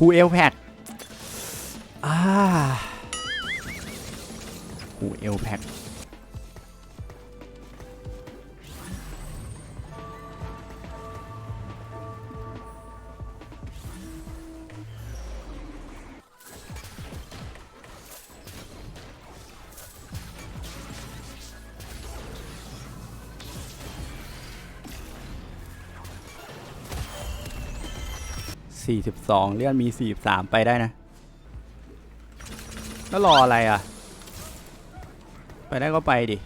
คูเอลแพดอ่าคูเอลแพด สี่สิบสองเลื่อนมีสี่สามไปได้นะ แล้วรออะไรอะ ไปได้ก็ไปดิ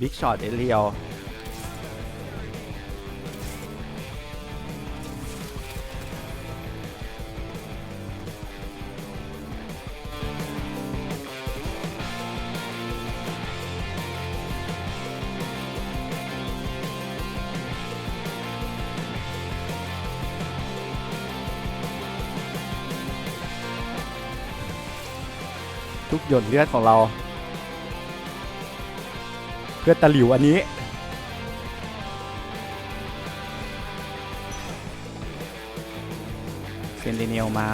บิ๊กช็อตเอเรียล หยดเลือดของเรา เพื่อตะหลิวอันนี้ เซนติเนลมา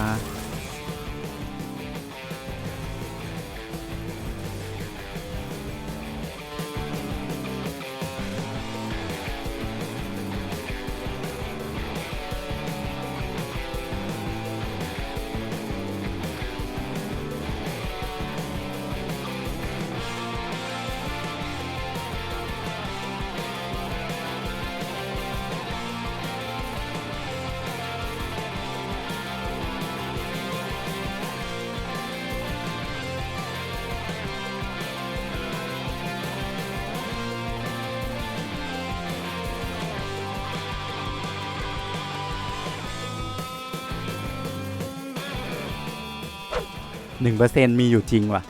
หนึ่งเปอร์เซ็นมีอยู่จริงว่ะ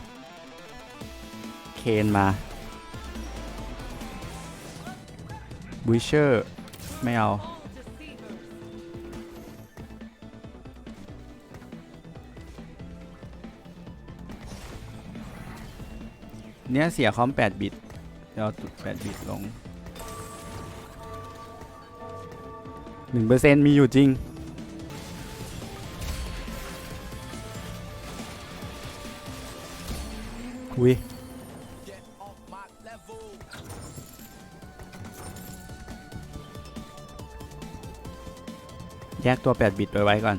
เคนมาบูเชอร์ไม่เอา เนี่ยเสียคอม 8 บิตเดี๋ยวเอาตุด8บิตลง 1%มีอยู่จริง อุ้ยแยกตัว 8 บิตไว้ไว้ก่อน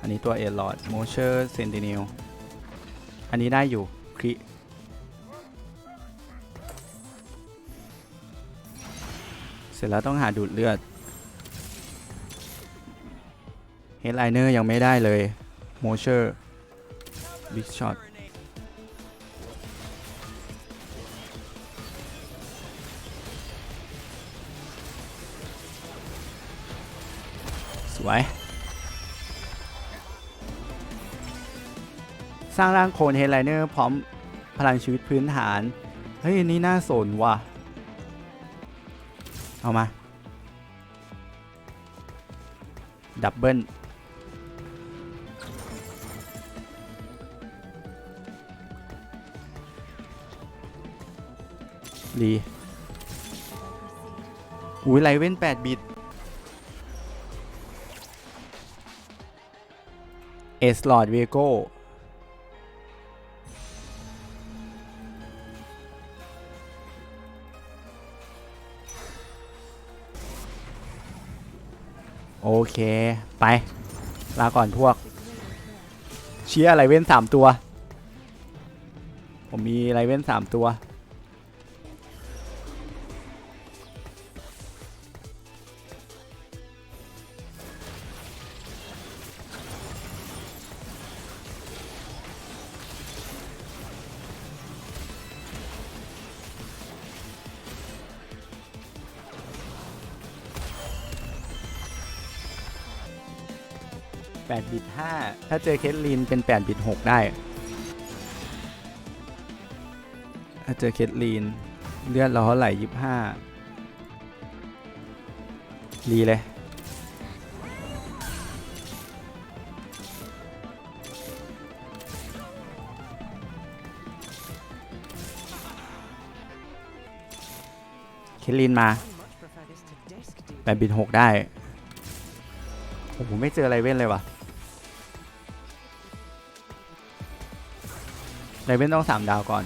อันนี้ตัวเอลอดโมเชอร์เซนติเนลอันนี้ได้อยู่คริเสร็จแล้วต้องหาดูดเลือดเฮดไลเนอร์ยังไม่ได้เลยโมเชอร์ บิ๊กช็อตสวย สร้างร่างโคนเฮดไลเนอร์พร้อมพลังชีวิตพื้นฐาน เฮ้ย อันนี้น่าสนว่ะ เอามา ดับเบิล ดี อุ้ยไลเว้น8 บิต เอสลอดเวโก้โอเค ไป ลาก่อนพวก เชียร์ไลเว้น3ตัว ผมมีไลเว้น3ตัว บิต5ถ้าเจอเคสลีนเป็น8บิต6ได้ถ้าเจอเคสลีน เลือดเราเท่าไหร่25รีเลย เคลลินมาแบบบินหกได้ โอ้โห ไม่เจออะไรเว้นเลยว่ะ ไรเว้นต้องสามดาวก่อน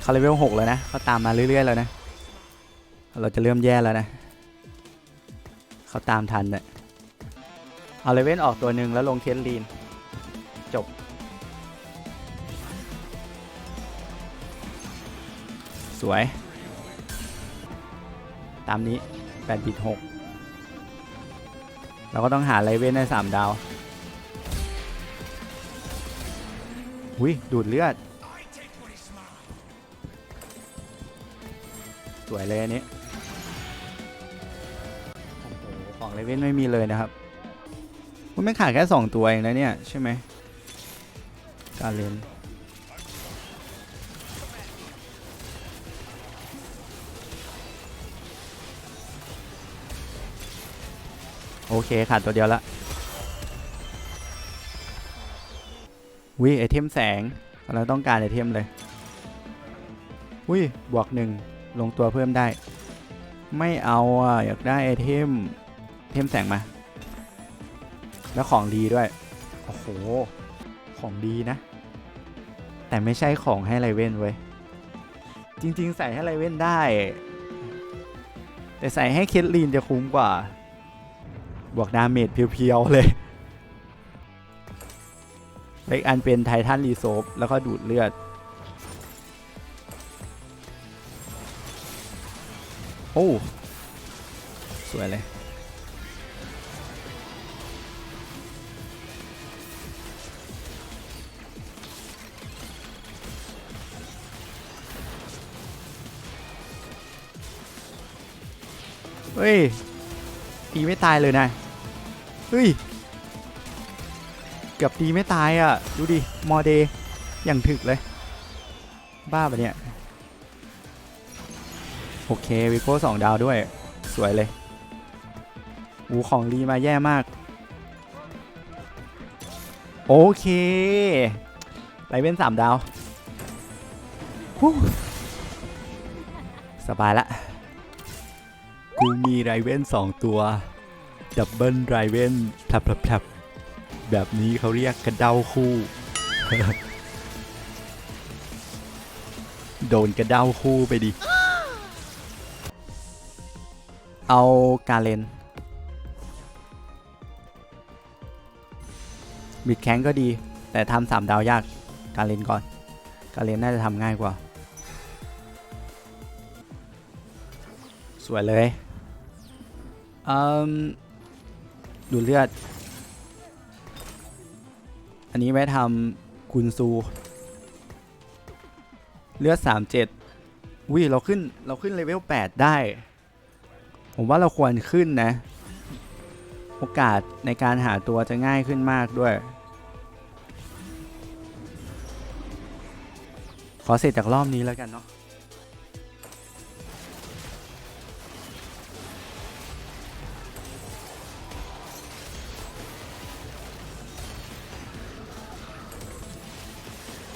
เขาเลเวลหกแล้วนะเขาตามมาเรื่อยๆแล้วนะ เราจะเริ่มแย่แล้วนะ เขาตามทันเนี่ยเอาเลเว่นออกตัวหนึ่งแล้วลงเคสลีน จบ สวย ตามนี้8บิต6เราก็ต้องหาไลเวนใน3ดาวหุยดูดเลือด สวยเลยอันนี้โอ้โหของไลเวนไม่มีเลยนะครับมันไม่ขาดแค่ 2 ตัวเองนะเนี่ย ใช่ไหมการเล่น โอเคขาดตัวเดียวละวิไอเทมแสงเราต้องการไอเทมเลยวิบวกหนึ่งลงตัวเพิ่มได้ ไม่เอาอะอยากได้ไอเทมเทมแสงมา แล้วของดีด้วย โอ้โห ของดีนะ แต่ไม่ใช่ของให้ไรเว้นเว้ย จริง ๆ ใส่ให้ไรเว้นได้ แต่ใส่ให้เคทลีนจะคุ้มกว่า บวกดาเมจเพียวๆ เลยเล็กอันเป็นไททันรีโซฟแล้วก็ดูดเลือด โอ้ สวยเลย เฮ้ย ตีไม่ตายเลยนะ ฮ้ย เกือบตีไม่ตายอะ ดูดิ มอเดย์อย่างถึกเลย บ้าปะเนี่ย โอเค วิโก้สองดาวด้วย สวยเลยอูของรีมาแย่มาก โอเคไรเว้นสามดาวสบายละ กูมีไรเว้นสองตัว ดับเบิลไรเว้นพลับพลับพลับแบบนี้เขาเรียกกระเด้าคู่ โดนกระเด้าคู่ไปดิ เอากาเลนบิดแข้งก็ดี แต่ทำสามดาวยาก การเลนก่อน การเลนน่าจะทำง่ายกว่า สวยเลยอืม ดูเลือด อันนี้ไว้ทำกุนซู เลือด 37วิเราขึ้นเราขึ้นเลเวล 8 ได้ ผมว่าเราควรขึ้นนะ โอกาสในการหาตัวจะง่ายขึ้นมากด้วย ขอเสร็จจากรอบนี้แล้วกันเนาะ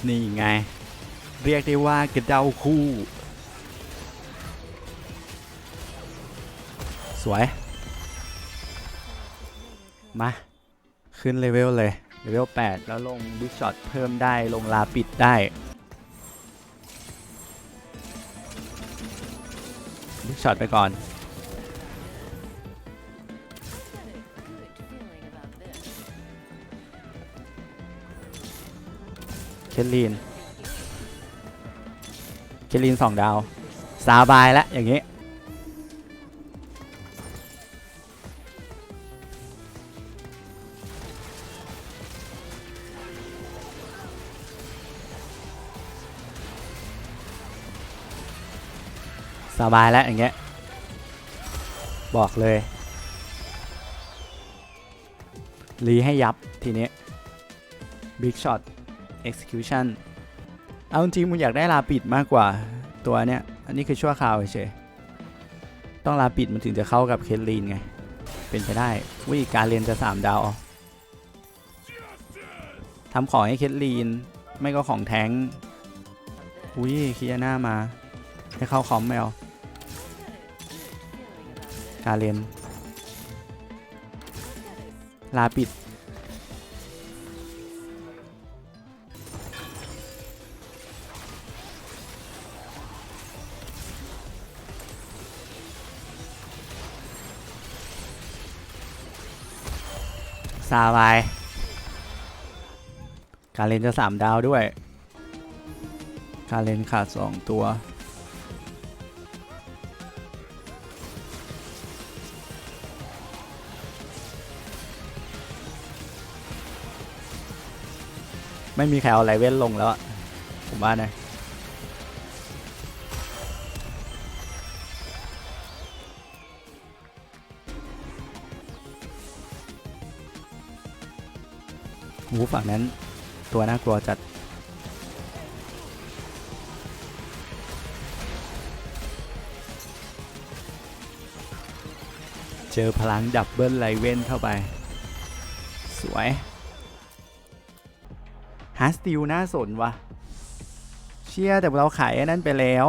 นี่ไง เรียกได้ว่ากระเดาคู่ สวย มา ขึ้นเลเวลเลย เลเวล 8 แล้วลงบิ๊กช็อตเพิ่มได้ลงลาปิดได้บิ๊กช็อตไปก่อน เคลลีนเคลลีนสองดาวสาบายแล้วอย่างงี้สบายแล้วอย่างเงี้ยบอกเลยรีให้ยับทีนี้บิ๊กช็อต execution เอาจริงมึงอยากได้ลาปิดมากกว่าตัวเนี้ย อันนี้คือชั่วคราวเฉยต้องลาปิดมันถึงจะเข้ากับเคทลีนไง เป็นไปได้วิการเรียนจะ 3 ดาวทำของให้เคทลีน ไม่ก็ของแท้งอุ้ยคิยาน่ามา ให้เข้าคอมไม่เอาการเรียนลาปิด ซาบายการเลนจะสามดาวด้วย การเลนขาดสองตัว ไม่มีใครเอาไรเว้นลงแล้วผมว่านะ หูฝั่งนั้น ตัวน่ากลัวจัด เจอพลังดับเบิลไลเวนเข้าไป สวยฮาร์สติลน่าสนวะเชี่ยแต่เราขายนั้นไปแล้ว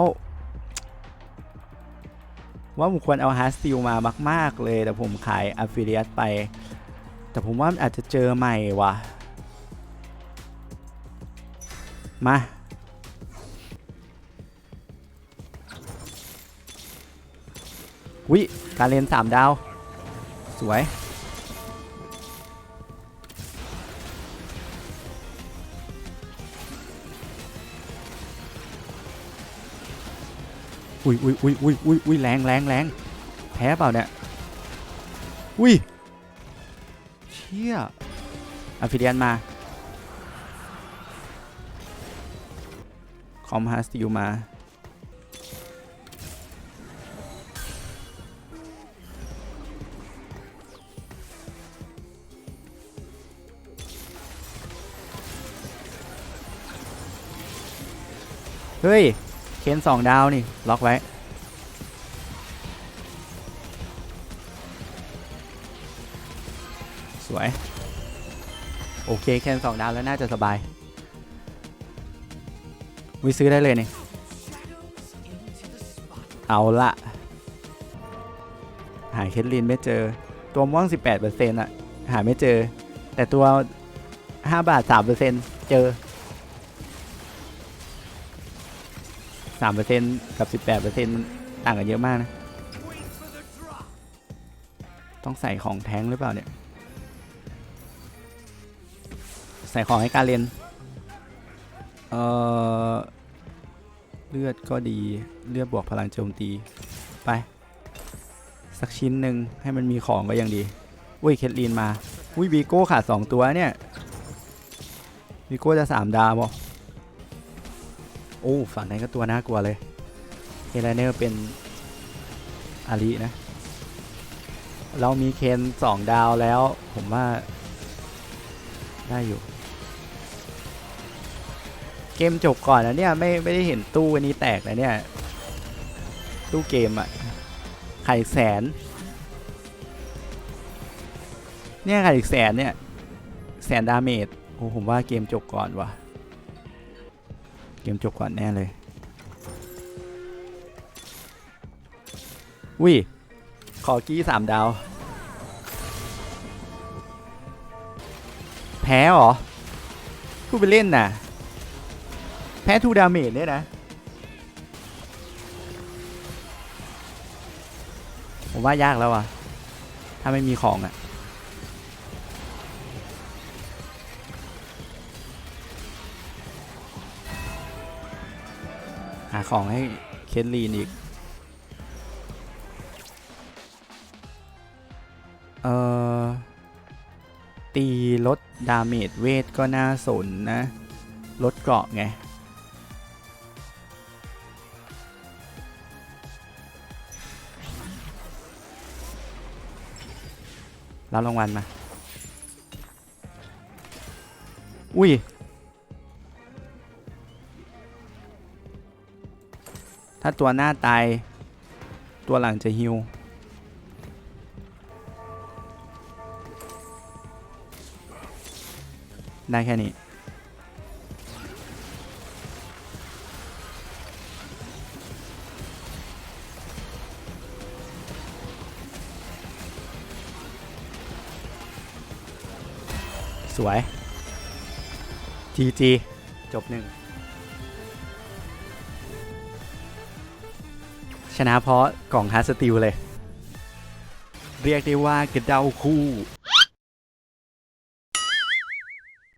ว่าผมควรเอาฮาร์สติลมามาก ๆ เลย แต่ผมขาย a ฟ f i l i a t e ไป แต่ผมว่าอาจจะเจอใหม่ว่ะ มาวิการเรียนสามดาว สวย อุ้ยอุ้ยอุ้ยอุ้ยอุ้ยอุ้ยแรงแรงแรงแพ้เปล่าเนี่ย อุ้ย เชี่ยอะฟิเดียนมา คอมฮาสติลมา เฮ้ย เคนสองดาวนี่ ล็อกไว้สวย โอเคเคนสองดาวแล้วน่าจะสบาย วิซื้อได้เลยนี่ เอาละ หาเคทลินไม่เจอ ตัวม่วง 18%อะหาไม่เจอ แต่ตัว 5 บาท 3%เจอ 3%กับ 18%มันต่างกันเยอะมากนะ ต้องใส่ของแท้งหรือเปล่าเนี่ย ใส่ของให้การเรียน เออเลือดก็ดีเลือดบวกพลังโจมตี ไป สักชิ้นหนึ่งให้มันมีของก็ยังดี อุ้ยเคทลีนมา อุ้ยวีโก้ขาด2ตัวเนี่ยวีโก้จะ3ดาวบ่โอ้ฝั่งนั้นก็ตัวน่ากลัวเลยเฮเลเนอร์เป็นอาลีนะ เรามีเคน2ดาวแล้ว ผมว่า ได้อยู่ เกมจบก่อนนะเนี่ยไม่ไม่ได้เห็นตู้อันนี้แตกนะเนี่ย ตู้เกมอะไข่แสน เนี่ยไข่แสนเนี่ยแสนดาเมจโอ้ผมว่าเกมจบก่อนว่ะ เกมจบก่อนแน่เลยอุ้ยขอกี้สามดาว แพ้เหรอพูดไปเล่นน่ะ พ้ทูดาเมจเนี่ยนะ ผมว่ายากแล้วอะ ถ้าไม่มีของอะ หาของให้เคทลีนอีก เอ่อ ตีลดดาเมจเวทก็น่าสนนะ ลดเกราะไง รับรางวัลมา อุ้ย ถ้าตัวหน้าตาย ตัวหลังจะฮิวได้แค่นี้ สวยจีจีจบหนึ่งชนะเพราะกล่องฮาร์ดสติลเลย เรียกได้ว่ากระเดาคู่